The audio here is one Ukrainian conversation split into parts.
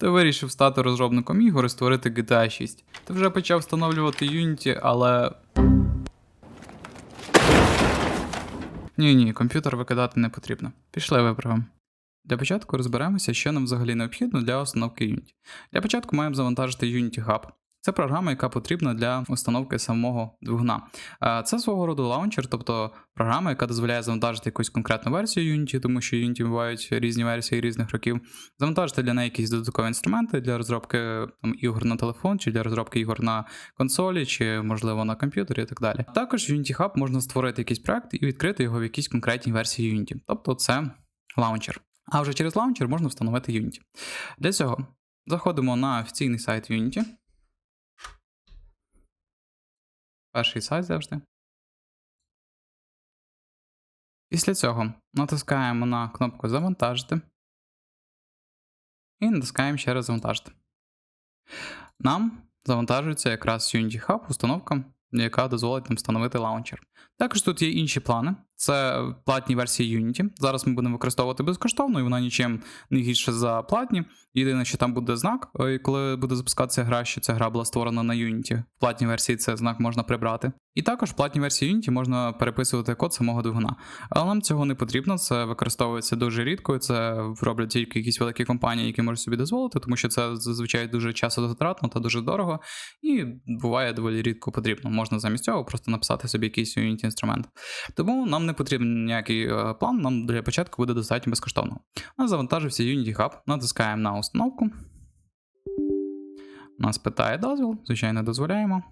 Ти вирішив стати розробником ігор і створити GTA 6. Ти вже почав встановлювати Unity, але. Ні, ні, комп'ютер викидати не потрібно. Пішли виправимо. Для початку розберемося, що нам взагалі необхідно для установки Unity. Для початку маємо завантажити Unity Hub. Це програма, яка потрібна для установки самого двигуна. Це свого роду лаунчер, тобто програма, яка дозволяє завантажити якусь конкретну версію Unity, тому що Unity бувають різні версії різних років. Завантажити для неї якісь додаткові інструменти для розробки там, ігор на телефон, чи для розробки ігор на консолі, чи можливо на комп'ютері і так далі. Також в Unity Hub можна створити якийсь проект і відкрити його в якійсь конкретній версії Unity. Тобто це лаунчер. А вже через лаунчер можна встановити Unity. Для цього заходимо на офіційний сайт Unity. Перший сайт завжди. Після цього натискаємо на кнопку Завантажити. І натискаємо ще раз завантажити. Нам завантажується якраз Unity Hub, установка, яка дозволить нам встановити лаунчер. Також тут є інші плани. Це платні версії Unity. Зараз ми будемо використовувати безкоштовно, і вона нічим не гірше за платні. Єдине, що там буде знак, е, коли буде запускатися гра, що ця гра була створена на Unity. В платній версії цей знак можна прибрати. І також в платній версії Unity можна переписувати код самого двигуна. Але нам цього не потрібно, це використовується дуже рідко. Це роблять тільки якісь великі компанії, які можуть собі дозволити, тому що це зазвичай дуже часозатратно та дуже дорого, і буває доволі рідко потрібно. Можна замість цього просто написати собі якийсь Unity інструмент. Тому нам не потрібен ніякий е, план, нам для початку буде достатньо безкоштовно. Завантажився Unity Hub, натискаємо на установку. Нас питає дозвіл, звичайно, дозволяємо.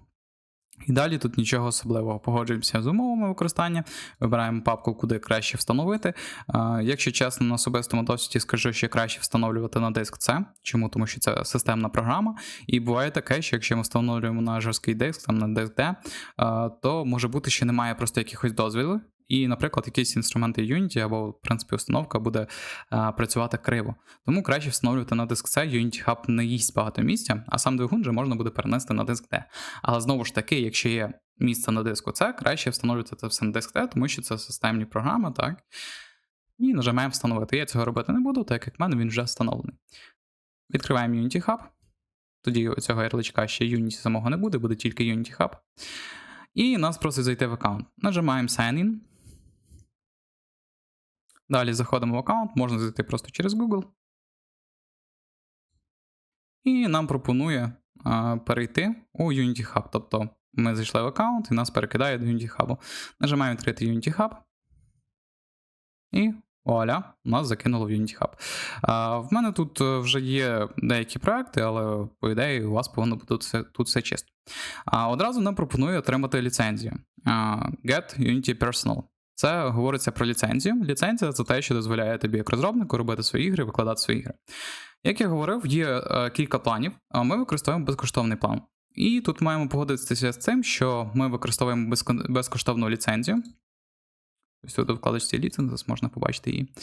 І далі тут нічого особливого. Погоджуємося з умовами використання, вибираємо папку, куди краще встановити. Е, Якщо чесно, на особистому досвіді скажу, що краще встановлювати на диск C. Чому? Тому що це системна програма. І буває таке, що якщо ми встановлюємо на жорсткий диск, там на диск D, е, то може бути, що немає просто якихось дозвілів. І, наприклад, якісь інструменти Unity або, в принципі, установка буде а, працювати криво. Тому краще встановлювати на диск C, Unity Hub не їсть багато місця, а сам двигун вже можна буде перенести на диск D. Але знову ж таки, якщо є місце на диску C, краще встановлювати це все на диск D, тому що це системні програми, так? І нажимаємо встановити. Я цього робити не буду, так як в мене він вже встановлений. Відкриваємо Unity Hub. Тоді цього ярличка ще Unity самого не буде, буде тільки Unity Hub. І нас просить зайти в аккаунт. Нажимаємо Sign In. Далі заходимо в аккаунт, можна зайти просто через Google. І нам пропонує а, перейти у Unity Hub. Тобто ми зайшли в аккаунт і нас перекидає до Unity Hub. Нажимаємо відкрити Unity Hub. І вуаля, нас закинуло в Unity Hub. А, в мене тут е, вже є деякі проекти, але по ідеї у вас повинно бути тут все, тут все чисто. А одразу нам пропонує отримати ліцензію. А, Get Unity Personal. Це говориться про ліцензію. Ліцензія це те, що дозволяє тобі як розробнику робити свої ігри, викладати свої ігри. Як я говорив, є е, кілька планів, а ми використовуємо безкоштовний план. І тут маємо погодитися з цим, що ми використовуємо безкоштовну ліцензію. Ось тут у вкладочці ліцензис можна побачити її.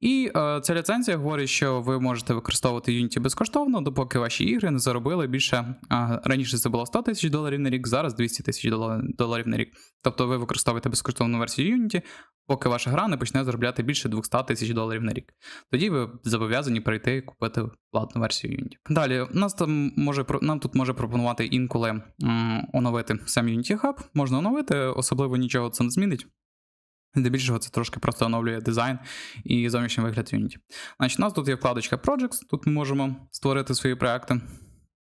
І е, ця ліцензія говорить, що ви можете використовувати Unity безкоштовно, допоки ваші ігри не заробили більше. А, раніше це було 100 тисяч доларів на рік, зараз 200 тисяч доларів на рік. Тобто ви використовуєте безкоштовну версію Unity, поки ваша гра не почне заробляти більше 200 тисяч доларів на рік. Тоді ви зобов'язані прийти і купити платну версію Unity. Далі, нас там може нам тут може пропонувати інколи м, оновити сам Unity Hub. Можна оновити, особливо нічого це не змінить. Здебільшого це трошки просто оновлює дизайн і зовнішній вигляд Unity. Значить, у нас тут є вкладочка Projects, тут ми можемо створити свої проекти.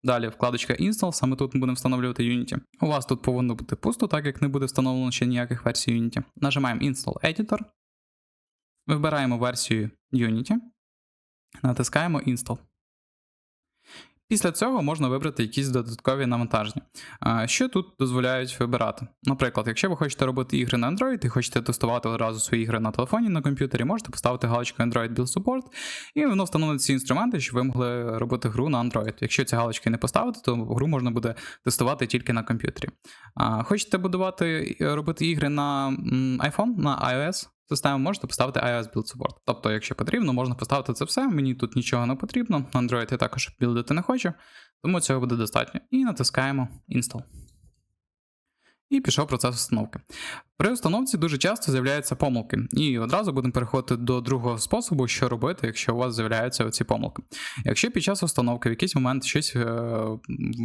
Далі вкладочка Install, саме тут ми будемо встановлювати Unity. У вас тут повинно бути пусто, так як не буде встановлено ще ніяких версій Unity. Нажимаємо Install Editor, вибираємо версію Unity, натискаємо Install. Після цього можна вибрати якісь додаткові навантаження. Що тут дозволяють вибирати? Наприклад, якщо ви хочете робити ігри на Android і хочете тестувати одразу свої ігри на телефоні на комп'ютері, можете поставити галочку Android Build Support, і воно встановить ці інструменти, щоб ви могли робити гру на Android. Якщо ці галочки не поставити, то гру можна буде тестувати тільки на комп'ютері. Хочете будувати робити ігри на iPhone, на iOS? Систему можете поставити iOS Build Support. Тобто, якщо потрібно, можна поставити це все. Мені тут нічого не потрібно. Android я також білдити не хочу, тому цього буде достатньо. І натискаємо Install. І пішов процес установки. При установці дуже часто з'являються помилки, і одразу будемо переходити до другого способу, що робити, якщо у вас з'являються ці помилки. Якщо під час установки в якийсь момент щось е,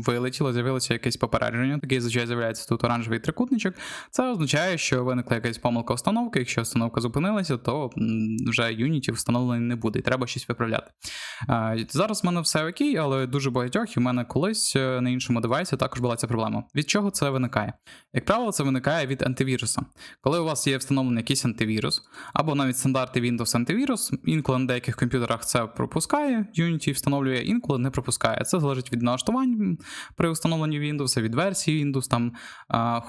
вилетіло, з'явилося якесь попередження, такий зазвичай з'являється тут оранжевий трикутничок, це означає, що виникла якась помилка установки. Якщо установка зупинилася, то вже Unity встановлений не буде, і треба щось виправляти. Е, зараз в мене все окей, але дуже багатьох, і в мене колись е, на іншому девайсі також була ця проблема. Від чого це виникає? Як правило, це виникає від антивіруса. Коли у вас є встановлений якийсь антивірус, або навіть стандарти Windows антивірус, інколи на деяких комп'ютерах це пропускає, Unity встановлює, інколи не пропускає. Це залежить від налаштувань при встановленні Windows, від версії Windows, там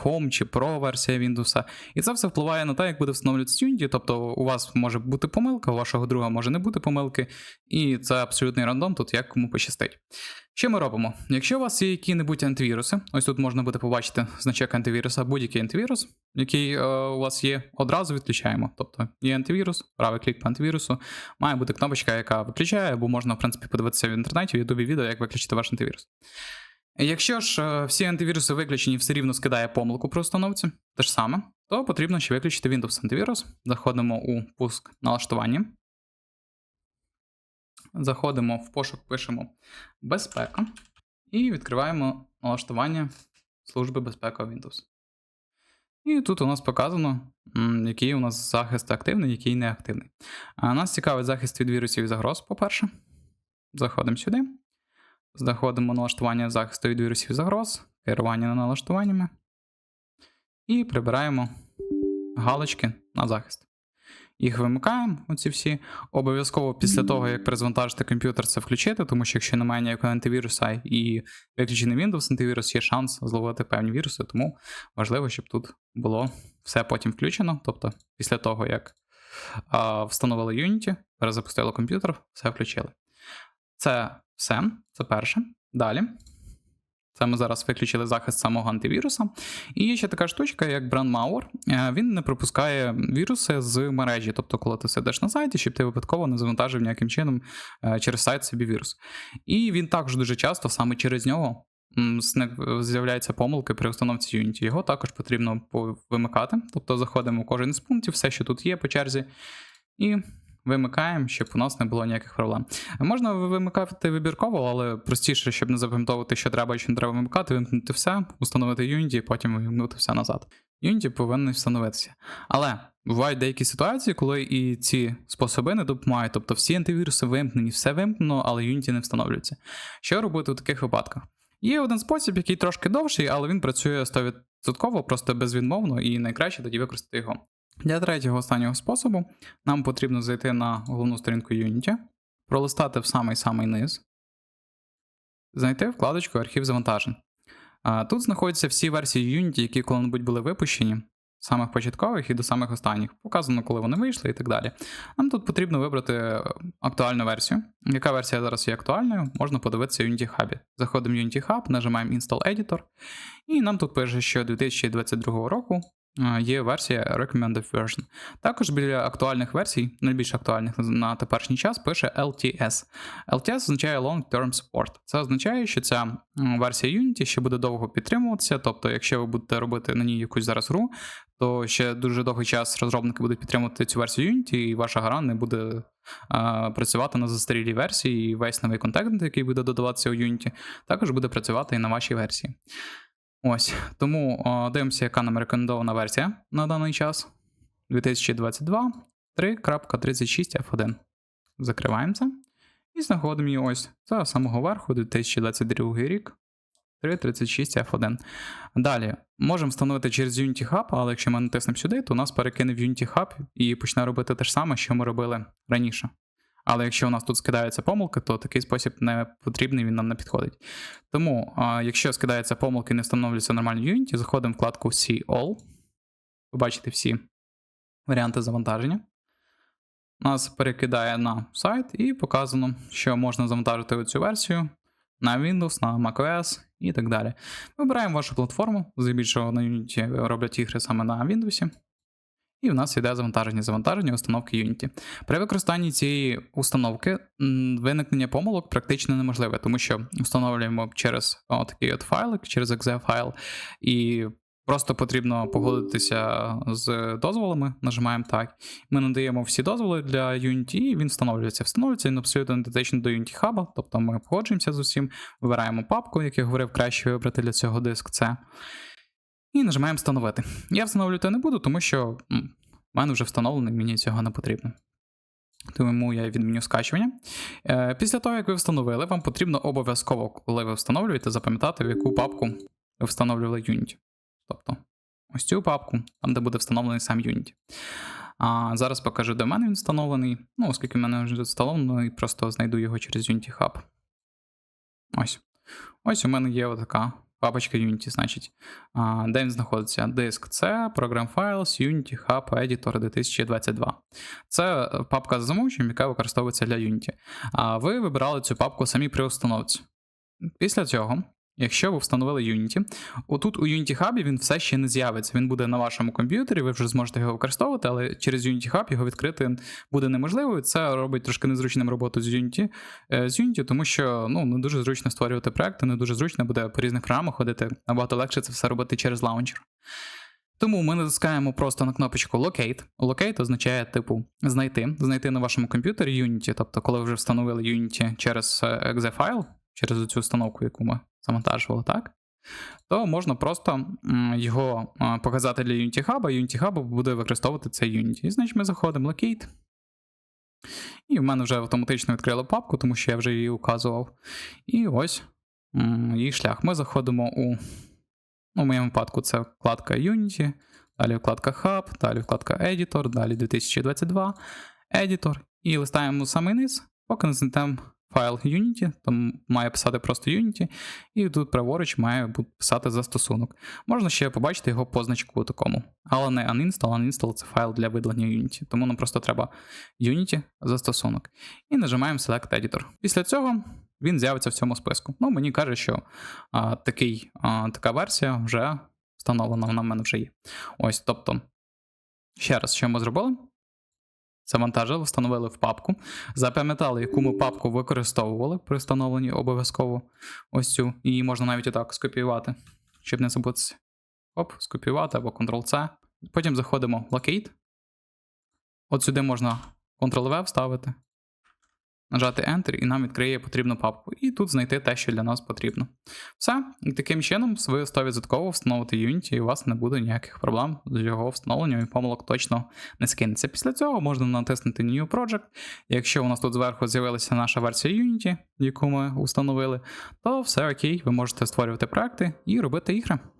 Home чи Pro версія Windows. І це все впливає на те, як буде встановлюватися Unity. Тобто у вас може бути помилка, у вашого друга може не бути помилки, і це абсолютний рандом, тут як кому пощастить. Що ми робимо? Якщо у вас є які-небудь антивіруси, ось тут можна буде побачити значок антивіруса, будь-який антивірус, який е, у вас є, одразу відключаємо. Тобто є антивірус, правий клік по антивірусу, має бути кнопочка, яка виключає, або можна, в принципі, подивитися в інтернеті, в Ютубі відео, як виключити ваш антивірус. Якщо ж е, всі антивіруси виключені, все рівно скидає помилку при установці, те ж саме, то потрібно ще виключити Windows антивірус. Заходимо у пуск налаштування. Заходимо в пошук, пишемо безпека і відкриваємо налаштування служби безпеки Windows. І тут у нас показано, який у нас захист активний, який не активний. А Нас цікавить захист від вірусів і загроз, по-перше. Заходимо сюди. Заходимо налаштування захисту від вірусів і загроз, керування на налаштуваннями. І прибираємо галочки на захист. Їх вимикаємо, оці всі. Обов'язково після того, як перезвантажити комп'ютер, це включити, тому що якщо немає ніякого антивіруса і виключений Windows антивірус, є шанс зловити певні віруси, тому важливо, щоб тут було все потім включено. Тобто, після того, як а, встановили Unity, перезапустили комп'ютер, все включили. Це все, це перше. Далі. Це ми зараз виключили захист самого антивіруса. І є ще така штучка, як BrandMauer. Е, він не пропускає віруси з мережі. Тобто, коли ти сидиш на сайті, щоб ти випадково не завантажив ніяким чином е, через сайт собі вірус. І він також дуже часто саме через нього з'являються помилки при установці Unity. Його також потрібно вимикати. Тобто заходимо в кожен з пунктів, все, що тут є по черзі. І вимикаємо, щоб у нас не було ніяких проблем. Можна вимикати вибірково, але простіше, щоб не запам'ятовувати, що треба і що не треба вимикати, вимкнути все, установити Unity потім вимкнути все назад. Unity повинен встановитися. Але бувають деякі ситуації, коли і ці способи не допомагають, тобто всі антивіруси вимкнені, все вимкнено, але Unity не встановлюється. Що робити у таких випадках? Є один спосіб, який трошки довший, але він працює 100%, просто безвідмовно, і найкраще тоді використати його. Для третього останнього способу нам потрібно зайти на головну сторінку Unity, пролистати в самий-самий низ, знайти вкладочку Архів завантажень. Тут знаходяться всі версії Unity, які коли-небудь були випущені, самих початкових і до самих останніх. Показано, коли вони вийшли і так далі. Нам тут потрібно вибрати актуальну версію. Яка версія зараз є актуальною, можна подивитися в Unity Hub. Заходимо в Unity Hub, нажимаємо Install Editor, і нам тут пише, що 2022 року є версія Recommended Version. Також біля актуальних версій, найбільш актуальних на теперішній час, пише LTS. LTS означає Long Term Support. Це означає, що ця версія Unity ще буде довго підтримуватися. Тобто, якщо ви будете робити на ній якусь зараз гру, то ще дуже довгий час розробники будуть підтримувати цю версію Unity, і ваша гра не буде а, працювати на застарілій версії, і весь новий контент, який буде додаватися у Unity, також буде працювати і на вашій версії. Ось. Тому о, дивимося, яка нам рекомендована версія на даний час. 2022 3.36 F1. Закриваємо це. І знаходимо її ось з самого верху 2022 рік. 3.36 F1. Далі можемо встановити через Unity Hub, але якщо ми натиснемо сюди, то нас перекине в Unity Hub і почне робити те ж саме, що ми робили раніше. Але якщо у нас тут скидаються помилки, то такий спосіб не потрібний, він нам не підходить. Тому, якщо скидаються помилки і не встановлюється нормально в Unity, заходимо в вкладку See All. Побачите всі варіанти завантаження. Нас перекидає на сайт і показано, що можна завантажити цю версію на Windows, на macOS і так далі. Вибираємо вашу платформу, здебільшого на Unity роблять ігри саме на Windows. І в нас йде завантаження завантаження установки Unity. При використанні цієї установки виникнення помилок практично неможливе, тому що встановлюємо через такий от файлик, через exe файл, і Просто потрібно погодитися з дозволами, нажимаємо так. Ми надаємо всі дозволи для Unity, і він встановлюється. Встановлюється він абсолютно ідентично до Unity Hub, тобто ми погоджуємося з усім, вибираємо папку, як я говорив, краще вибрати для цього диск C. І нажимаємо встановити. Я встановлювати не буду, тому що в мене вже встановлений, мені цього не потрібно. Тому я відміню скачування. Е, Після того, як ви встановили, вам потрібно обов'язково, коли ви встановлюєте, запам'ятати, в яку папку ви встановлювали Unity. Тобто, ось цю папку, там, де буде встановлений сам Unity. А зараз покажу, де в мене він встановлений. Ну, оскільки в мене вже встановлений, просто знайду його через Unity Hub. Ось. Ось у мене є отака папочка Unity, значить. Де він знаходиться? Диск C, Program Files, Unity Hub Editor 2022. Це папка з замовченням, яка використовується для Unity. А ви вибирали цю папку самі при установці. Після цього, якщо ви встановили Unity, отут у Unity Hub він все ще не з'явиться. Він буде на вашому комп'ютері, ви вже зможете його використовувати, але через Unity Hub його відкрити буде неможливо. Це робить трошки незручним роботу з Unity, е, з Unity, тому що ну, не дуже зручно створювати проекти, не дуже зручно буде по різних програмах ходити. Набагато легше це все робити через лаунчер. Тому ми натискаємо просто на кнопочку Locate. Locate означає, типу, знайти, знайти на вашому комп'ютері Unity. Тобто, коли ви вже встановили Unity через е, exe файл, через цю установку, яку ми завантажували, так? То можна просто його е, показати для Unity Hub, і Unity Hub буде використовувати цей Unity. І значить ми заходимо Locate. І в мене вже автоматично відкрило папку, тому що я вже її указував. І ось її шлях. Ми заходимо у Ну, в моєму випадку це вкладка Unity, далі вкладка Hub, далі вкладка Editor, далі 2022, Editor. І листаємо самий низ, поки не знайдемо файл Unity, там має писати просто Unity, і тут праворуч має писати застосунок. Можна ще побачити його позначку такому. Але не uninstall, uninstall це файл для видалення Unity. Тому нам просто треба Unity застосунок. І нажимаємо Select Editor. Після цього він з'явиться в цьому списку. Ну, мені каже, що а, такий, а, така версія вже встановлена, вона в мене вже є. Ось, тобто, ще раз, що ми зробили? Завантажили, встановили в папку, запам'ятали, яку ми папку використовували при встановленні обов'язково ось цю. Її можна навіть отак скопіювати, щоб не забутися. Оп, скопіювати або Ctrl-C. Потім заходимо в Locate. От сюди можна Ctrl-V вставити, нажати Enter, і нам відкриє потрібну папку. І тут знайти те, що для нас потрібно. Все. І таким чином ви 100% встановите Unity, і у вас не буде ніяких проблем з його встановленням, і помилок точно не скинеться. Після цього можна натиснути New Project. Якщо у нас тут зверху з'явилася наша версія Unity, яку ми установили, то все окей, ви можете створювати проекти і робити ігри.